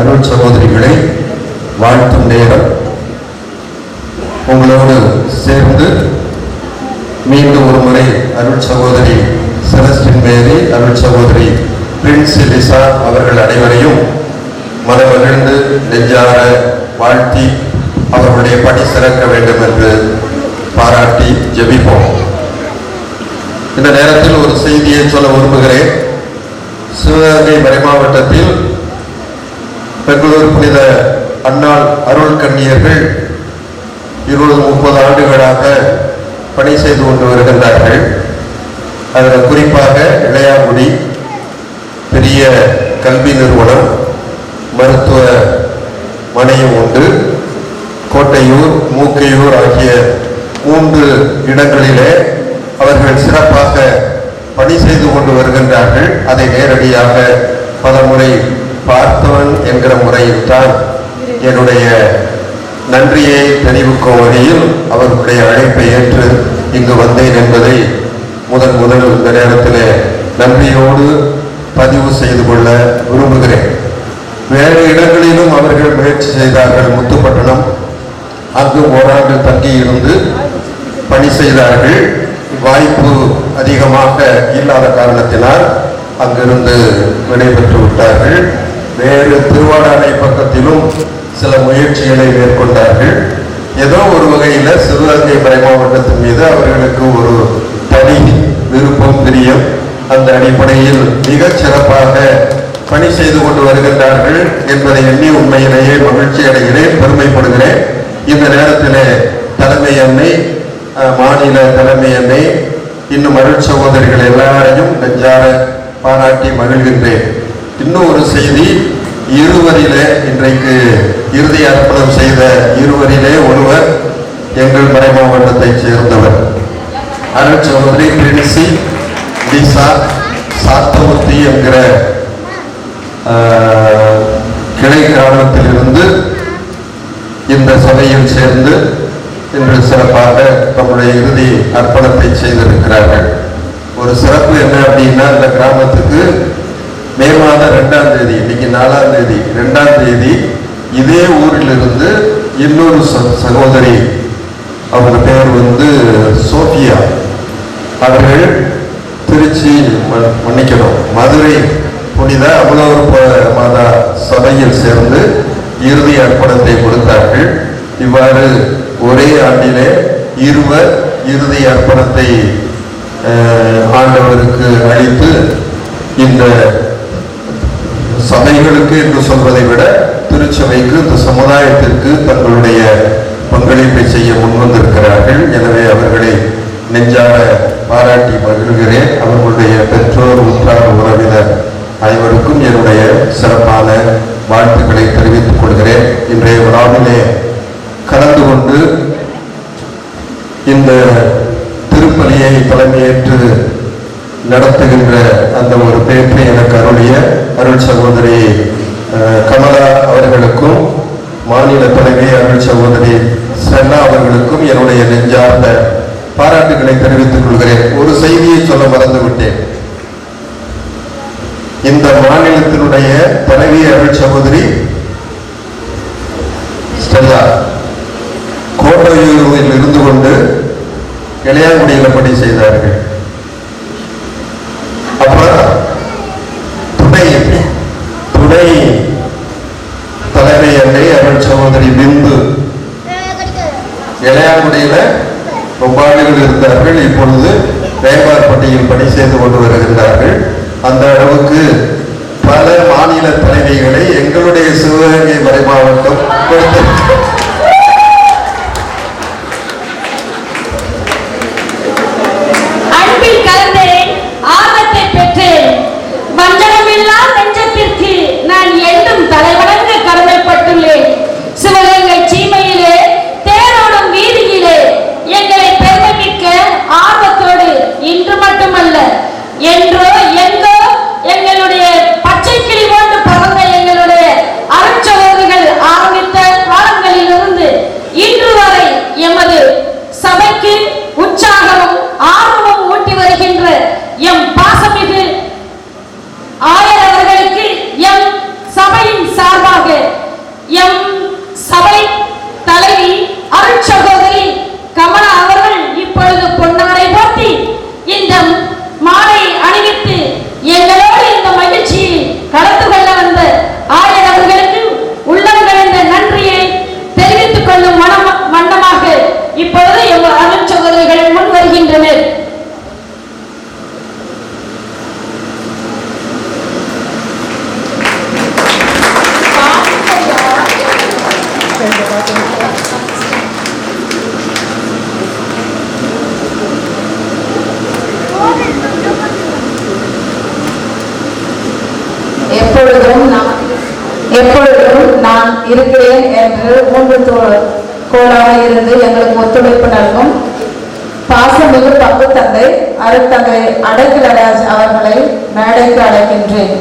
அருள் சகோதரிகளை வாழ்த்தும் நேரம் உங்களோடு சேர்ந்து மீண்டும் ஒரு முறை அருள் சகோதரி செலஸ்டின் மேரி அருள் சகோதரி பிரின்ஸ் எலிசா அவர்கள் அனைவரையும் மனமகிழ்ந்து நெஞ்சார வாழ்த்தி அவர்களுடைய பணி சிறக்க வேண்டும் என்று பாராட்டி ஜெபிப்போம். இந்த நேரத்தில் ஒரு செய்தியை சொல்ல விரும்புகிறேன். சிவகங்கை மறைமாவட்டத்தில் பெங்களூர் புனித அன்னாள் அருள் கண்ணியர்கள் இருபது முப்பது ஆண்டுகளாக பணி செய்து கொண்டு வருகின்றார்கள். அதில் குறிப்பாக இளையாங்குடி பெரிய கல்வி நிறுவனம் மருத்துவ மனையும் உண்டு கோட்டையூர் மூக்கையூர் ஆகிய மூன்று இடங்களிலே அவர்கள் சிறப்பாக பணி செய்து கொண்டு வருகின்றார்கள். அதை நேரடியாக பல முறை பார்த்தவன் என்கிற முறையில் தான் என்னுடைய நன்றியை தெரிவிக்கும் வகையில் அவர்களுடைய அழைப்பை ஏற்று இங்கு வந்தேன் என்பதை முதன் முதல் இந்த நேரத்தில் நன்றியோடு பதிவு செய்து கொள்ள விரும்புகிறேன். வேறு இடங்களிலும் அவர்கள் முயற்சி செய்தார்கள். முத்துப்பட்டணம் அங்கு ஓராண்டு தங்கி இருந்து பணி செய்தார்கள். வாய்ப்பு அதிகமாக இல்லாத காரணத்தினால் அங்கிருந்து விடைபெற்று விட்டார்கள். வேறு திருவாடானை பக்கத்திலும் சில முயற்சிகளை மேற்கொண்டார்கள். ஏதோ ஒரு வகையில் சிவகங்கை மறை மாவட்டத்தின் மீது அவர்களுக்கு ஒரு தனி விருப்பம் பிரியம். அந்த அடிப்படையில் மிகச் சிறப்பாக பணி செய்து கொண்டு வருகின்றார்கள் என்பதை எண்ணி உண்மையிலேயே மகிழ்ச்சி அடைகிறேன் பெருமைப்படுகிறேன். இந்த நேரத்தில் தலைமை அன்னை மாநில தலைமை இன்னும் அருள் சகோதரிகள் எல்லாரையும் நெஞ்சார பாராட்டி மகிழ்கின்றேன். இன்னும் ஒரு செய்தி இருவரில இன்றைக்கு இறுதி அர்ப்பணம் செய்த இருவரிலே ஒருவர் எங்கள் மறை மாவட்டத்தைச் சேர்ந்தவர். அருள் சகோதரி பிரின்சி லீசா சாத்தமூர்த்தி என்கிற கிளை கிராமத்திலிருந்து இந்த சபையில் சேர்ந்து இன்று சிறப்பாக தம்முடைய இறுதி அர்ப்பணத்தை செய்திருக்கிறார்கள். ஒரு சிறப்பு என்ன அப்படின்னா இந்த கிராமத்துக்கு மே மாதம் ரெண்டாம் தேதி இன்னைக்கு நாலாம் தேதி ரெண்டாம் தேதி இதே ஊரிலிருந்து இன்னொரு ச- சகோதரி அவங்க பேர் வந்து சோஃபியா. அவர்கள் திருச்சி ம- மன்னிக்கணும் மதுரை புனித அவ்வளவு மாதா சபையில் சேர்ந்து இறுதி அர்ப்பணத்தை கொடுத்தார்கள். இவ்வாறு ஒரே ஆண்டிலே இருவர் இறுதி அர்ப்பணத்தை ஆண்டவருக்கு அளித்து இந்த சபைகளுக்கு என்று சொல்வதை விட திருச்சபைக்கு இந்த சமுதாயத்திற்கு தங்களுடைய பங்களிப்பை செய்ய முன்வந்திருக்கிறார்கள். எனவே அவர்களை நெஞ்சார பாராட்டி மகிழ்கிறேன். அவர்களுடைய பெற்றோர் உற்றார் உறவினர் அனைவருக்கும் என்னுடைய சிறப்பான வாழ்த்துக்களை தெரிவித்துக் கொள்கிறேன். இன்றைய விழாவிலே கலந்து கொண்டு இந்த திருப்பலியை தலைமையேற்று நடத்துகின்ற அந்த ஒரு பேற்றை எனக்கு அருளிய அருள் சகோதரி கமலா அவர்களுக்கும் மாநில தலைமை அருள் சகோதரி சென்னா அவர்களுக்கும் என்னுடைய நெஞ்சார்ந்த பாராட்டுகளை தெரிவித்துக் கொள்கிறேன். ஒரு செய்தியை சொல்ல மறந்துவிட்டேன். இந்த மாநிலத்தினுடைய தலைவி அருள் சகோதரி ஸ்டெல்லா கோட்டையூரில் இருந்து கொண்டு இளையாங்குடியில் பணி செய்தார்கள் அப்புறம் துணை துணை தலைமை அன்னை அருள் சகோதரி பிந்து இளையாங்குடியில ரொம்ப ஆண்டுகள் இருந்தார்கள். இப்பொழுது வேம்பார்பட்டியில் பணி செய்து கொண்டு வருகின்றார்கள். அந்த அளவுக்கு பல மாநில தலைமைகளை எங்களுடைய uma, எப்பொழுதும் நான் எப்பொழுதும் நான் இருக்கிறேன் என்று மூன்று கோளாக இருந்து எங்களுக்கு ஒத்துழைப்பு நல்கும். பாசமிகு பங்கு தந்தை அருத்தந்தை அடைக்கலராஜ் அவர்களை மேடைக்கு அழைக்கின்றேன்.